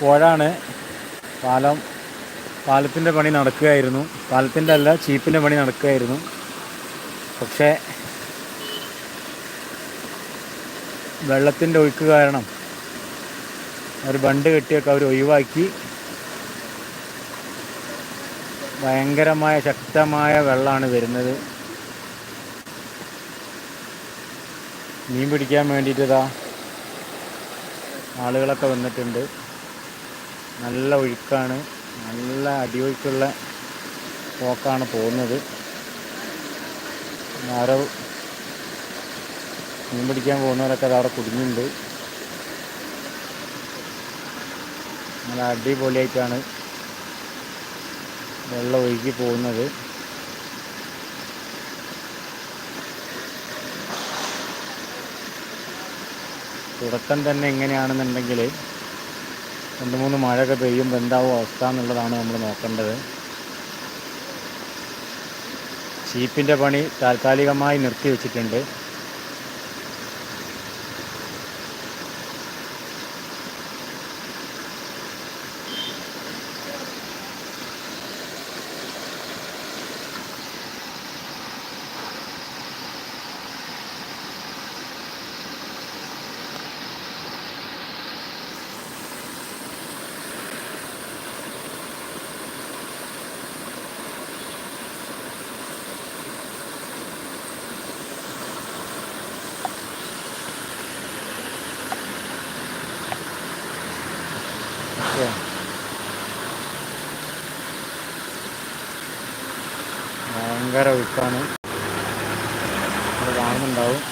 പുഴയാണ് പാലം പാലത്തിന്റെ പണി നടക്കുകയായിരുന്നു. പാലത്തിന്റെ അല്ല ചീപ്പിന്റെ പണി നടക്കുകയായിരുന്നു. പക്ഷേ വെള്ളത്തിന്റെ ഒഴുക്ക് കാരണം ഒരു ബണ്ട് കെട്ടിയൊക്കെ അവർ ഒഴിവാക്കി. ഭയങ്കരമായ ശക്തമായ വെള്ളമാണ് വരുന്നത്. മീൻ പിടിക്കാൻ വേണ്ടിയിട്ട് ആളുകളൊക്കെ വന്നിട്ടുണ്ട്. നല്ല ഒഴുക്കാണ്. നല്ല അടിയൊഴുക്കുള്ള പോക്കാണ് പോകുന്നത്. ആരോ മീൻ പിടിക്കാൻ പോകുന്നവരൊക്കെ അത് അവിടെ കുടുങ്ങിയിട്ടുണ്ട് നല്ല അടിപൊളിയായിട്ടാണ് വെള്ളം ഒഴുകി പോകുന്നത്. തുടക്കം തന്നെ എങ്ങനെയാണെന്നുണ്ടെങ്കിൽ രണ്ട് മൂന്ന് മഴയൊക്കെ പെയ്യുമ്പോൾ എന്താവും അവസ്ഥ എന്നുള്ളതാണ് നമ്മൾ നോക്കേണ്ടത്. ചീപ്പിന്റെ പണി താൽക്കാലികമായി നിർത്തി വെച്ചിട്ടുണ്ട് ഭയങ്കര ഒഴുക്കാണ് കാണുന്നുണ്ടാവും.